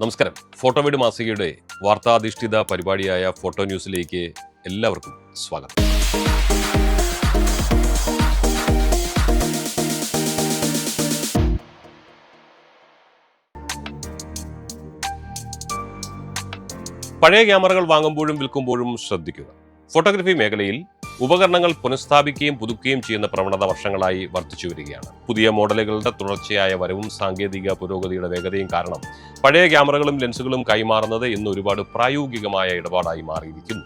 നമസ്കാരം. ഫോട്ടോ വീട് മാസികയുടെ വാർത്താധിഷ്ഠിത പരിപാടിയായ ഫോട്ടോ ന്യൂസിലേക്ക് എല്ലാവർക്കും സ്വാഗതം. പഴയ ക്യാമറകൾ വാങ്ങുമ്പോഴും വിൽക്കുമ്പോഴും ശ്രദ്ധിക്കുക. ഫോട്ടോഗ്രാഫി മേഖലയിൽ ഉപകരണങ്ങൾ പുനഃസ്ഥാപിക്കുകയും പുതുക്കുകയും ചെയ്യുന്ന പ്രവണത വർഷങ്ങളായി വർദ്ധിച്ചു വരികയാണ്. പുതിയ മോഡലുകളുടെ തുടർച്ചയായ വരവും സാങ്കേതിക പുരോഗതിയുടെ വേഗതയും കാരണം പഴയ ക്യാമറകളും ലെൻസുകളും കൈമാറുന്നത് ഇന്ന് ഒരുപാട് പ്രായോഗികമായ ഇടപാടായി മാറിയിരിക്കുന്നു.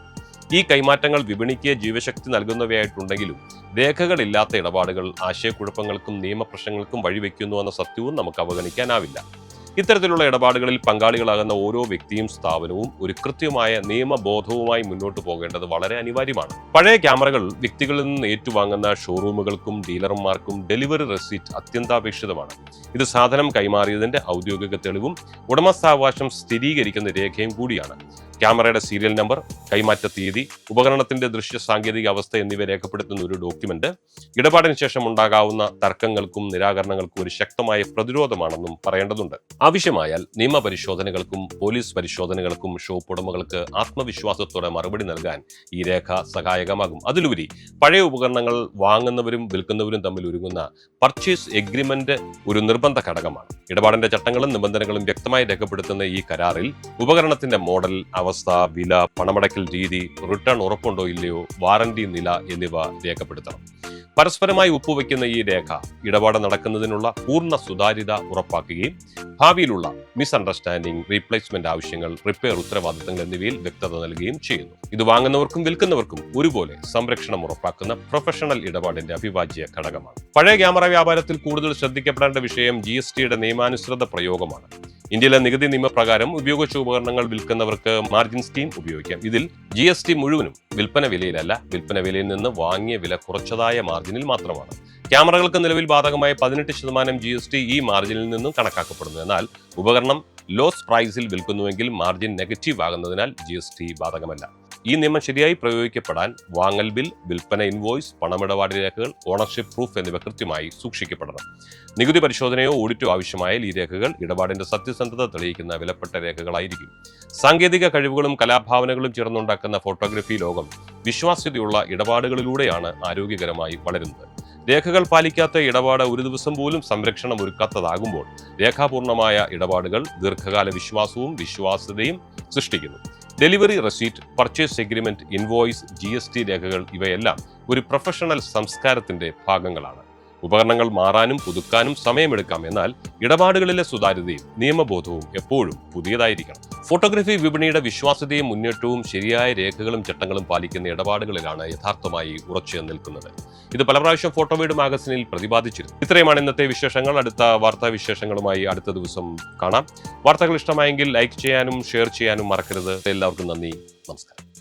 ഈ കൈമാറ്റങ്ങൾ വിപണിക്ക് ജീവശക്തി നൽകുന്നവയായിട്ടുണ്ടെങ്കിലും രേഖകളില്ലാത്ത ഇടപാടുകൾ ആശയക്കുഴപ്പങ്ങൾക്കും നിയമപ്രശ്നങ്ങൾക്കും വഴിവെക്കുന്നുവെന്ന സത്യവും നമുക്ക് അവഗണിക്കാനാവില്ല. ഇത്തരത്തിലുള്ള ഇടപാടുകളിൽ പങ്കാളികളാകുന്ന ഓരോ വ്യക്തിയും സ്ഥാപനവും ഒരു കൃത്യമായ നിയമബോധവുമായി മുന്നോട്ട് പോകേണ്ടത് വളരെ അനിവാര്യമാണ്. പഴയ ക്യാമറകൾ വ്യക്തികളിൽ നിന്ന് ഏറ്റുവാങ്ങുന്ന ഷോറൂമുകൾക്കും ഡീലർമാർക്കും ഡെലിവറി റെസീറ്റ് അത്യന്താപേക്ഷിതമാണ്. ഇത് സാധനം കൈമാറിയതിന്റെ ഔദ്യോഗിക തെളിവും ഉടമസ്ഥാവകാശം സ്ഥിരീകരിക്കുന്ന രേഖയും കൂടിയാണ്. ക്യാമറയുടെ സീരിയൽ നമ്പർ കൈമാറ്റ തീയതി ഉപകരണത്തിന്റെ ദൃശ്യ സാങ്കേതിക അവസ്ഥ എന്നിവ രേഖപ്പെടുത്തുന്ന ഒരു ഡോക്യുമെന്റ്. ഇടപാടിന് ശേഷം ഉണ്ടാകാവുന്ന തർക്കങ്ങൾക്കും നിരാകരണങ്ങൾക്കും ഒരു ശക്തമായ പ്രതിരോധമാണെന്നും പറയേണ്ടതുണ്ട്. ആവശ്യമായാൽ നിയമപരിശോധനകൾക്കും പോലീസ് പരിശോധനകൾക്കും ഷോപ്പ് ഉടമകൾക്ക് ആത്മവിശ്വാസത്തോടെ മറുപടി നൽകാൻ ഈ രേഖ സഹായകമാകും. അതിലുപരി പഴയ ഉപകരണങ്ങൾ വാങ്ങുന്നവരും വിൽക്കുന്നവരും തമ്മിൽ ഒരുങ്ങുന്ന പർച്ചേസ് എഗ്രിമെന്റ് ഒരു നിർബന്ധ ഘടകമാണ്. ഇടപാടിന്റെ ചട്ടങ്ങളും നിബന്ധനകളും വ്യക്തമായി രേഖപ്പെടുത്തുന്ന ഈ കരാറിൽ ഉപകരണത്തിന്റെ മോഡൽ അവസ്ഥ വില പണമടക്കൽ രീതി റിട്ടേൺ ഉറപ്പുണ്ടോ ഇല്ലയോ വാറന്റി നില എന്നിവ രേഖപ്പെടുത്തണം. പരസ്പരമായി ഒപ്പുവെക്കുന്ന ഈ രേഖ ഇടപാട് നടക്കുന്നതിനുള്ള പൂർണ സുതാര്യത ഉറപ്പാക്കുകയും ഭാവിയിലുള്ള മിസ്അണ്ടർസ്റ്റാൻഡിംഗ് റീപ്ലേസ്മെന്റ് ആവശ്യങ്ങൾ റിപ്പയർ ഉത്തരവാദിത്തങ്ങൾ എന്നിവയിൽ വ്യക്തത നൽകുകയും ചെയ്യുന്നു. ഇത് വാങ്ങുന്നവർക്കും വിൽക്കുന്നവർക്കും ഒരുപോലെ സംരക്ഷണം ഉറപ്പാക്കുന്ന പ്രൊഫഷണൽ ഇടപാടിന്റെ അവിഭാജ്യ ഘടകമാണ്. പഴയ ക്യാമറ വ്യാപാരത്തിൽ കൂടുതൽ ശ്രദ്ധിക്കപ്പെടേണ്ട വിഷയം ജി എസ് ടിയുടെ നിയമാനുസൃത പ്രയോഗമാണ്. ഇന്ത്യയിലെ നികുതി നിയമപ്രകാരം ഉപയോഗിച്ച ഉപകരണങ്ങൾ വിൽക്കുന്നവർക്ക് മാർജിൻ സ്കീം ഉപയോഗിക്കാം. ഇതിൽ ജി എസ് ടി മുഴുവനും വിൽപ്പന വിലയിലല്ല വിൽപ്പന വിലയിൽ നിന്ന് വാങ്ങിയ വില കുറച്ചതായ മാർജിനിൽ മാത്രമാണ്. ക്യാമറകൾക്ക് നിലവിൽ ബാധകമായ പതിനെട്ട് ശതമാനം ജി എസ് ടി ഈ മാർജിനിൽ നിന്നും കണക്കാക്കപ്പെടുന്നു. എന്നാൽ ഉപകരണം ലോസ് പ്രൈസിൽ വിൽക്കുന്നുവെങ്കിൽ മാർജിൻ നെഗറ്റീവ് ആകുന്നതിനാൽ ജി എസ് ടി ബാധകമല്ല. ഈ നിയമം ശരിയായി പ്രയോഗിക്കപ്പെടാൻ വാങ്ങൽ ബിൽ വിൽപ്പന ഇൻവോയ്സ് പണമിടപാട് രേഖകൾ ഓണർഷിപ്പ് പ്രൂഫ് എന്നിവ കൃത്യമായി സൂക്ഷിക്കപ്പെടണം. നികുതി പരിശോധനയോ ഓഡിറ്റോ ആവശ്യമായാൽ ഈ രേഖകൾ ഇടപാടിന്റെ സത്യസന്ധത തെളിയിക്കുന്ന വിലപ്പെട്ട രേഖകളായിരിക്കും. സാങ്കേതിക കഴിവുകളും കലാഭാവനകളും ചേർന്നുണ്ടാക്കുന്ന ഫോട്ടോഗ്രഫി ലോകം വിശ്വാസ്യതയുള്ള ഇടപാടുകളിലൂടെയാണ് ആരോഗ്യകരമായി വളരുന്നത്. രേഖകൾ പാലിക്കാത്ത ഇടപാട് ഒരു ദിവസം പോലും സംരക്ഷണം ഒരുക്കാത്തതാകുമ്പോൾ രേഖാപൂർണമായ ഇടപാടുകൾ ദീർഘകാല വിശ്വാസവും വിശ്വാസ്യതയും സൃഷ്ടിക്കുന്നു. Delivery receipt purchase agreement invoice G രേഖകൾ ഇവയെല്ലാം ഒരു പ്രൊഫഷണൽ സംസ്കാരത്തിന്റെ ഭാഗങ്ങളാണ്. ഉപകരണങ്ങൾ മാറാനും പുതുക്കാനും സമയമെടുക്കാം. എന്നാൽ ഇടപാടുകളിലെ സുതാര്യതയും നിയമബോധവും എപ്പോഴും പുതിയതായിരിക്കണം. ഫോട്ടോഗ്രഫി വിപണിയുടെ വിശ്വാസ്യതയും മുന്നേറ്റവും ശരിയായ രേഖകളും ചട്ടങ്ങളും പാലിക്കുന്ന ഇടപാടുകളിലാണ് യഥാർത്ഥമായി ഉറച്ചു നിൽക്കുന്നത്. ഇത് പല പ്രാവശ്യം ഫോട്ടോ വീട് മാഗസിനിൽ പ്രതിപാദിച്ചിരുന്നു. ഇത്രയുമാണ് ഇന്നത്തെ വിശേഷങ്ങൾ. അടുത്ത വാർത്താ വിശേഷങ്ങളുമായി അടുത്ത ദിവസം കാണാം. വാർത്തകൾ ഇഷ്ടമായെങ്കിൽ ലൈക്ക് ചെയ്യാനും ഷെയർ ചെയ്യാനും മറക്കരുത്. എല്ലാവർക്കും നന്ദി. നമസ്കാരം.